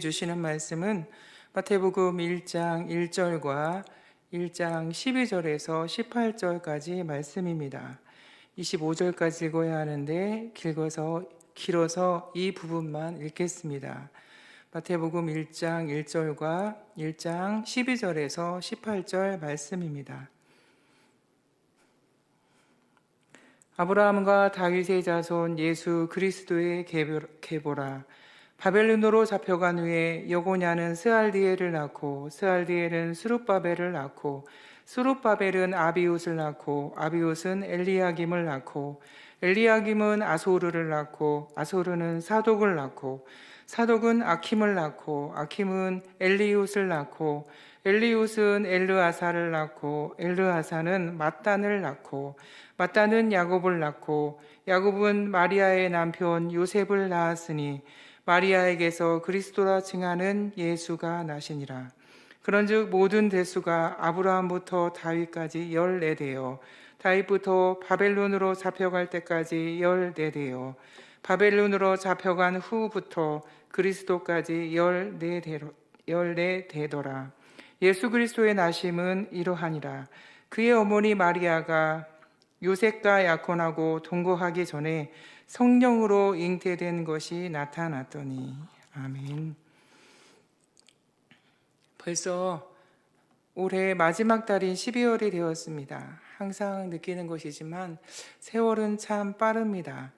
주시는 말씀은 마태복음 1장 1절과 1장 12절에서 18절까지 말씀입니다. 25절까지 읽어야 하는데 길어서 길어서 이 부분만 읽겠습니다. 마태복음 1장 1절과 1장 12절에서 18절 말씀입니다. 아브라함과 다윗의 자손 예수 그리스도의 계보- 계보라 바벨론으로 잡혀간 후에 여고냐는 스알디엘을 낳고 스알디엘은 수룹바벨을 낳고 수룹바벨은 아비웃을 낳고 아비웃은 엘리야김을 낳고 엘리야김은 아소르를 낳고 아소르는 사독을 낳고 사독은 아킴을 낳고 아킴은 엘리웃을 낳고 엘리웃은 엘르아사를 낳고 엘르아사는 mat단을 낳고 mat단은 야곱을 낳고 야곱은 마리아의 남편 요셉을 낳았으니 마리아에게서 그리스도라 칭하는 예수가 나시니라. 그런즉 모든 대수가 아브라함부터 다윗까지 열네 대요. 다윗부터 바벨론으로 잡혀갈 때까지 열네 대요. 바벨론으로 잡혀간 후부터 그리스도까지 열네 대로 열네 대더라. 예수 그리스도의 나심은 이러하니라. 그의 어머니 마리아가 요셉과 약혼하고 동거하기 전에 성령으로 잉태된 것이 나타났더니 아멘. 벌써 올해 마지막 달인 12월이 되었습니다. 항상 느끼는 것이지만 세월은 참 빠릅니다.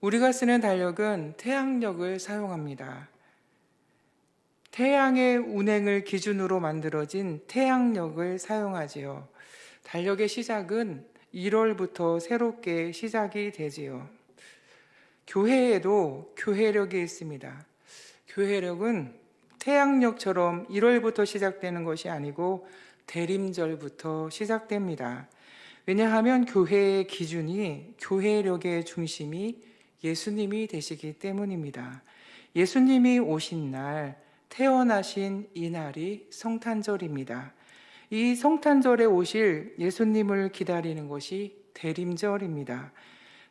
우리가 쓰는 달력은 태양력을 사용합니다. 태양의 운행을 기준으로 만들어진 태양력을 사용하지요. 달력의 시작은 1월부터 새롭게 시작이 되지요. 교회에도 교회력이 있습니다. 교회력은 태양력처럼 1월부터 시작되는 것이 아니고 대림절부터 시작됩니다. 왜냐하면 교회의 기준이 교회력의 중심이 예수님이 되시기 때문입니다. 예수님이 오신 날, 태어나신 이 날이 성탄절입니다. 이 성탄절에 오실 예수님을 기다리는 것이 대림절입니다.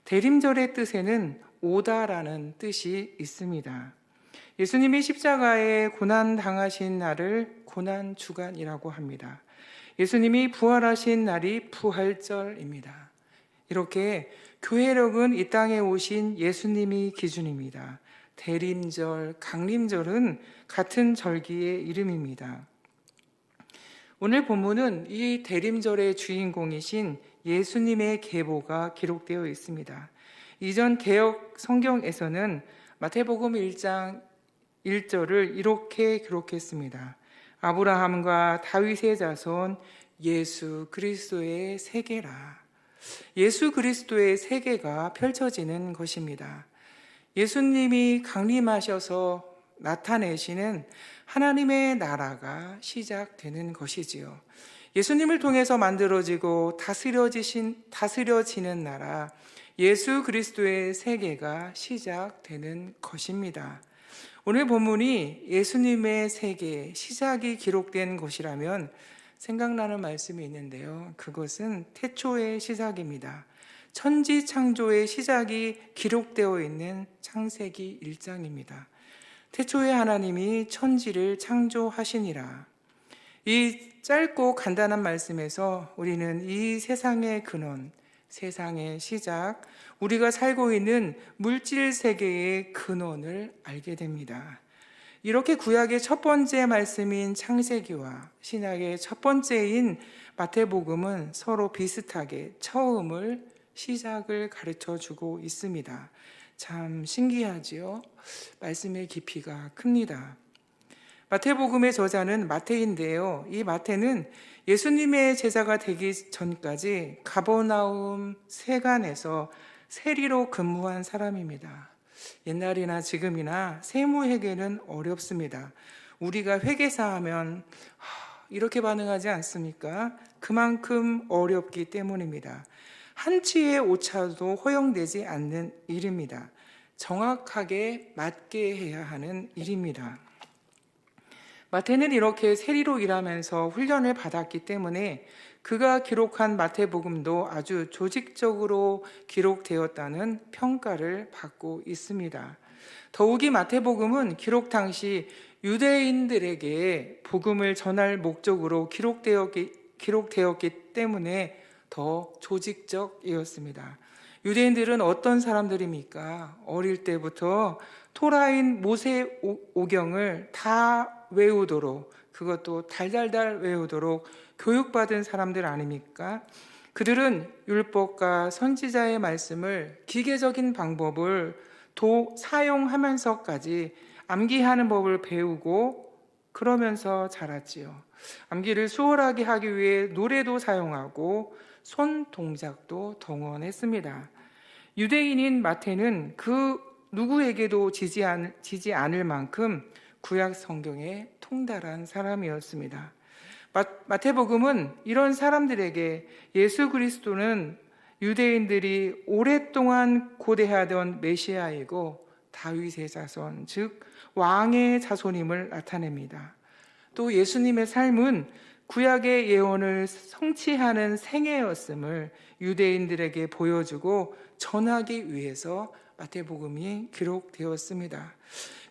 대림절의 뜻에는 오다라는 뜻이 있습니다. 예수님이 십자가에 고난 당하신 날을 고난 주간이라고 합니다. 예수님이 부활하신 날이 부활절입니다. 이렇게 교회력은 이 땅에 오신 예수님이 기준입니다. 대림절, 강림절은 같은 절기의 이름입니다. 오늘 본문은 이 대림절의 주인공이신 예수님의 계보가 기록되어 있습니다. 이전 개혁 성경에서는 마태복음 1장 1절을 이렇게 기록했습니다. 아브라함과 다윗의 자손 예수 그리스도의 세계라. 예수 그리스도의 세계가 펼쳐지는 것입니다. 예수님이 강림하셔서 나타내시는 하나님의 나라가 시작되는 것이지요. 예수님을 통해서 만들어지고 다스려지신, 다스려지는 나라, 예수 그리스도의 세계가 시작되는 것입니다. 오늘 본문이 예수님의 세계, 시작이 기록된 것이라면 생각나는 말씀이 있는데요. 그것은 태초의 시작입니다. 천지 창조의 시작이 기록되어 있는 창세기 1장입니다. 태초에 하나님이 천지를 창조하시니라. 이 짧고 간단한 말씀에서 우리는 이 세상의 근원, 세상의 시작, 우리가 살고 있는 물질 세계의 근원을 알게 됩니다. 이렇게 구약의 첫 번째 말씀인 창세기와 신약의 첫 번째인 마태복음은 서로 비슷하게 처음을 시작을 가르쳐 주고 있습니다. 참 신기하지요? 말씀의 깊이가 큽니다. 마태복음의 저자는 마태인데요. 이 마태는 예수님의 제자가 되기 전까지 가버나움 세간에서 세리로 근무한 사람입니다. 옛날이나 지금이나 세무회계는 어렵습니다. 우리가 회계사 하면 이렇게 반응하지 않습니까? 그만큼 어렵기 때문입니다. 한치의 오차도 허용되지 않는 일입니다. 정확하게 맞게 해야 하는 일입니다. 마태는 이렇게 세리로 일하면서 훈련을 받았기 때문에 그가 기록한 마태복음도 아주 조직적으로 기록되었다는 평가를 받고 있습니다. 더욱이 마태복음은 기록 당시 유대인들에게 복음을 전할 목적으로 기록되었기, 기록되었기 때문에 더 조직적이었습니다. 유대인들은 어떤 사람들입니까? 어릴 때부터 토라인 모세 오경을 다 외우도록 그것도 달달달 외우도록 교육받은 사람들 아닙니까? 그들은 율법과 선지자의 말씀을 기계적인 방법을 도 사용하면서까지 암기하는 법을 배우고 그러면서 자랐지요. 암기를 수월하게 하기 위해 노래도 사용하고 손 동작도 동원했습니다. 유대인인 마태는 그 누구에게도 지지, 않, 지지 않을 만큼 구약 성경에 통달한 사람이었습니다. 마- 마태복음은 이런 사람들에게 예수 그리스도는 유대인들이 오랫동안 고대하던 메시아이고 다윗의 자손, 즉 왕의 자손임을 나타냅니다. 또 예수님의 삶은 구약의 예언을 성취하는 생애였음을 유대인들에게 보여주고 전하기 위해서 마태복음이 기록되었습니다.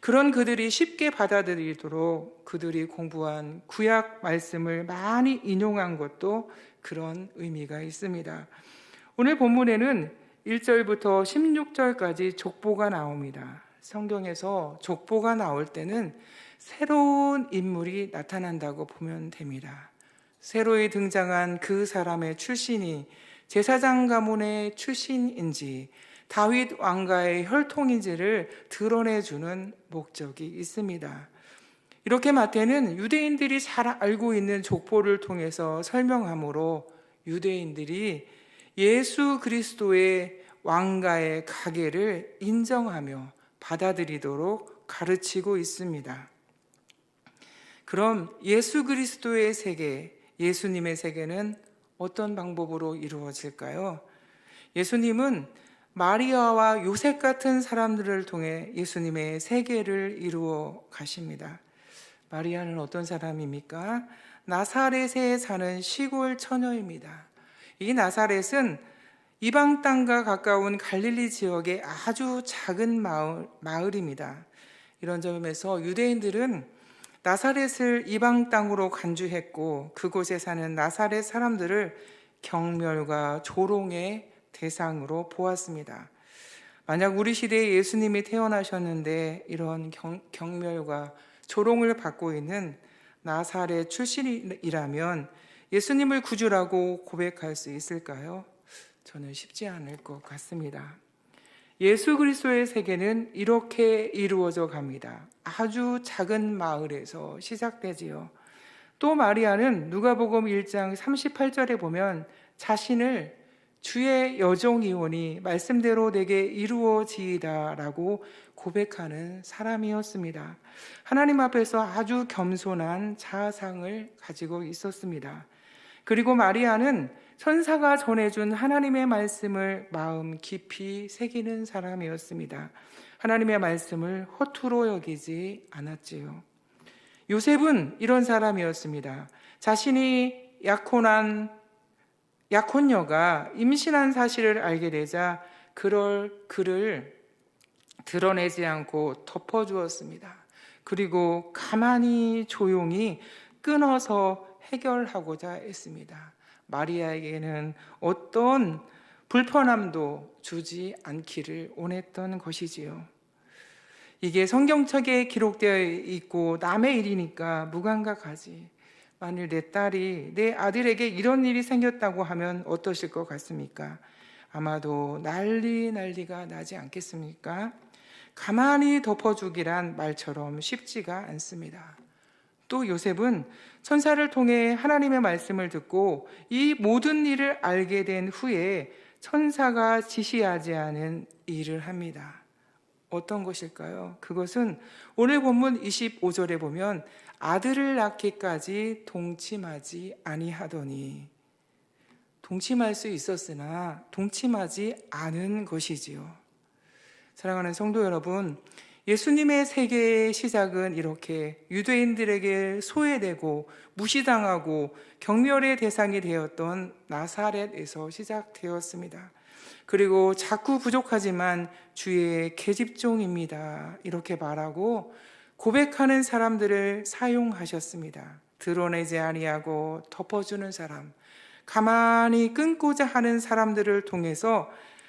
그런 그들이 쉽게 받아들이도록 그들이 공부한 구약 말씀을 많이 인용한 것도 그런 의미가 있습니다. 오늘 본문에는 1절부터 16절까지 족보가 나옵니다. 성경에서 족보가 나올 때는 새로운 인물이 나타난다고 보면 됩니다. 새로이 등장한 그 사람의 출신이 제사장 가문의 출신인지 다윗 왕가의 혈통인지를 드러내 주는 목적이 있습니다. 이렇게 마태는 유대인들이 잘 알고 있는 족보를 통해서 설명하므로 유대인들이 예수 그리스도의 왕가의 가계를 인정하며 받아들이도록 가르치고 있습니다. 그럼 예수 그리스도의 세계, 예수님의 세계는 어떤 방법으로 이루어질까요? 예수님은 마리아와 요셉 같은 사람들을 통해 예수님의 세계를 이루어 가십니다. 마리아는 어떤 사람입니까? 나사렛에 사는 시골 처녀입니다. 이 나사렛은 이방 땅과 가까운 갈릴리 지역의 아주 작은 마을, 마을입니다. 이런 점에서 유대인들은 나사렛을 이방 땅으로 간주했고 그곳에 사는 나사렛 사람들을 경멸과 조롱의 대상으로 보았습니다. 만약 우리 시대에 예수님이 태어나셨는데 이런 경, 경멸과 조롱을 받고 있는 나사렛 출신이라면 예수님을 구주라고 고백할 수 있을까요? 저는 쉽지 않을 것 같습니다. 예수 그리스도의 세계는 이렇게 이루어져 갑니다. 아주 작은 마을에서 시작되지요. 또 마리아는 누가복음 1장 38절에 보면 자신을 주의 여종이오니 말씀대로 내게 이루어지이다라고 고백하는 사람이었습니다. 하나님 앞에서 아주 겸손한 자상을 가지고 있었습니다. 그리고 마리아는 천사가 전해준 하나님의 말씀을 마음 깊이 새기는 사람이었습니다. 하나님의 말씀을 허투루 여기지 않았지요. 요셉은 이런 사람이었습니다. 자신이 약혼한 약혼녀가 임신한 사실을 알게 되자 그럴 그를 드러내지 않고 덮어주었습니다. 그리고 가만히 조용히 끊어서 해결하고자 했습니다. 마리아에게는 어떤 불편함도 주지 않기를 원했던 것이지요. 이게 성경책에 기록되어 있고 남의 일이니까 무감각하지. 만일 내 딸이 내 아들에게 이런 일이 생겼다고 하면 어떠실 것 같습니까? 아마도 난리 난리가 나지 않겠습니까? 가만히 덮어주기란 말처럼 쉽지가 않습니다. 또 요셉은 천사를 통해 하나님의 말씀을 듣고 이 모든 일을 알게 된 후에 천사가 지시하지 않은 일을 합니다. 어떤 것일까요? 그것은 오늘 본문 25절에 보면 아들을 낳기까지 동침하지 아니하더니 동침할 수 있었으나 동침하지 않은 것이지요. 사랑하는 성도 여러분, 예수님의 세계의 시작은 이렇게 유대인들에게 소외되고 무시당하고 경멸의 대상이 되었던 나사렛에서 시작되었습니다. 그리고 자꾸 부족하지만 주의 계집종입니다. 이렇게 말하고 고백하는 사람들을 사용하셨습니다. 드러내지 아니하고 덮어주는 사람, 가만히 끊고자 하는 사람들을 통해서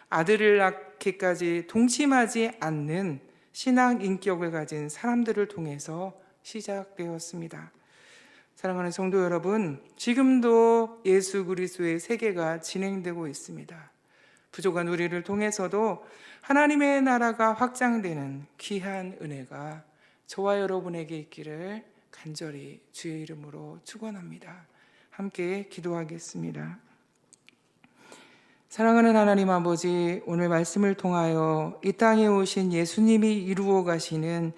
아들을 낳기까지 동침하지 않는 신앙 인격을 가진 사람들을 통해서 시작되었습니다. 사랑하는 성도 여러분, 지금도 예수 그리스도의 세계가 진행되고 있습니다. 부족한 우리를 통해서도 하나님의 나라가 확장되는 귀한 은혜가 저와 여러분에게 있기를 간절히 주의 이름으로 축원합니다. 함께 기도하겠습니다. 사랑하는 하나님 아버지, 오늘 말씀을 통하여 이 땅에 오신 예수님이 이루어 가시는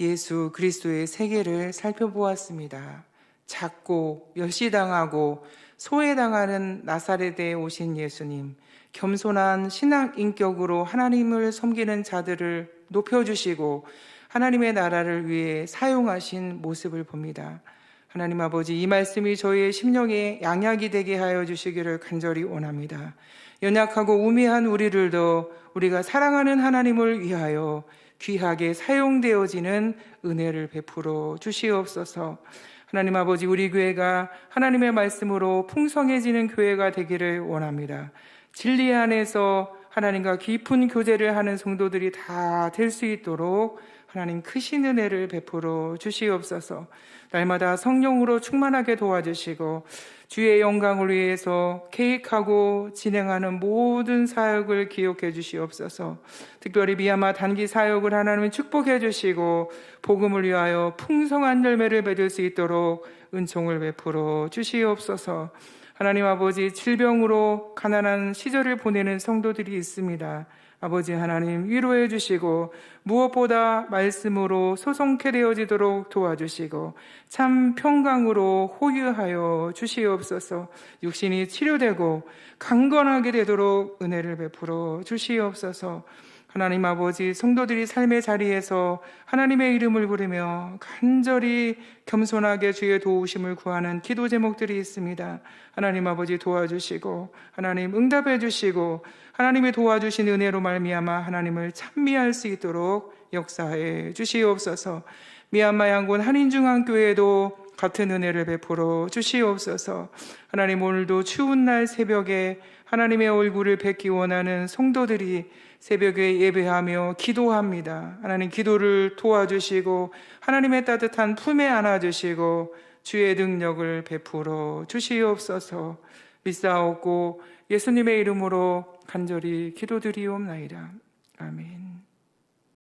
예수 그리스도의 세계를 살펴보았습니다. 작고 멸시당하고 소외당하는 나사렛에 오신 예수님, 겸손한 신앙 인격으로 하나님을 섬기는 자들을 높여주시고 하나님의 나라를 위해 사용하신 모습을 봅니다. 하나님 아버지, 이 말씀이 저희의 심령에 양약이 되게 하여 주시기를 간절히 원합니다. 연약하고 우매한 우리들도 우리가 사랑하는 하나님을 위하여 귀하게 사용되어지는 은혜를 베풀어 주시옵소서. 하나님 아버지, 우리 교회가 하나님의 말씀으로 풍성해지는 교회가 되기를 원합니다. 진리 안에서 하나님과 깊은 교제를 하는 성도들이 다 될 수 있도록 하나님 크신 은혜를 베풀어 주시옵소서. 날마다 성령으로 충만하게 도와주시고 주의 영광을 위해서 계획하고 진행하는 모든 사역을 기억해 주시옵소서. 특별히 미야마 단기 사역을 하나님 축복해 주시고 복음을 위하여 풍성한 열매를 맺을 수 있도록 은총을 베풀어 주시옵소서. 하나님 아버지 질병으로 가난한 시절을 보내는 성도들이 있습니다. 아버지 하나님 위로해 주시고 무엇보다 말씀으로 소송케 되어지도록 도와주시고 참 평강으로 호유하여 주시옵소서 육신이 치료되고 강건하게 되도록 은혜를 베풀어 주시옵소서 하나님 아버지 성도들이 삶의 자리에서 하나님의 이름을 부르며 간절히 겸손하게 주의 도우심을 구하는 기도 제목들이 있습니다. 하나님 아버지 도와주시고 하나님 응답해 주시고 하나님의 도와주신 은혜로 말미암아 하나님을 찬미할 수 있도록 역사해 주시옵소서. 미얀마 양군 한인중앙교회도 같은 은혜를 베풀어 주시옵소서. 하나님 오늘도 추운 날 새벽에 하나님의 얼굴을 뵙기 원하는 성도들이 새벽에 예배하며 기도합니다. 하나님 기도를 도와주시고 하나님의 따뜻한 품에 안아주시고 주의 능력을 베풀어 주시옵소서. 믿사옵고 예수님의 이름으로 간절히 기도드리옵나이다. 아멘.